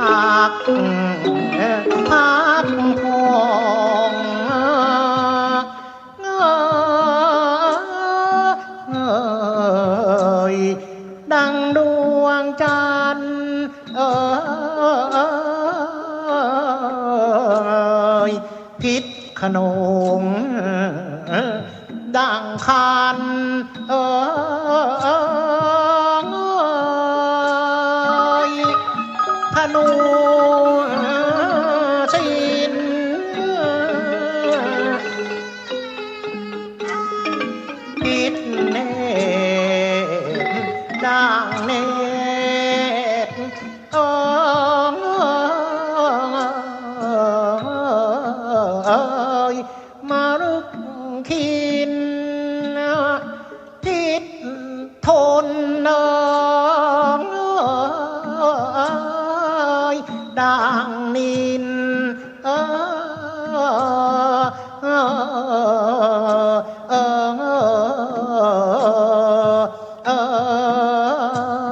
พักพักพองเงยดังดวงจันทร์เอยพิษขนงดังคันเอย นุชินคิดเนตดังเนตโอ้ยมารุกคินทิศทนเนอ ดังนิน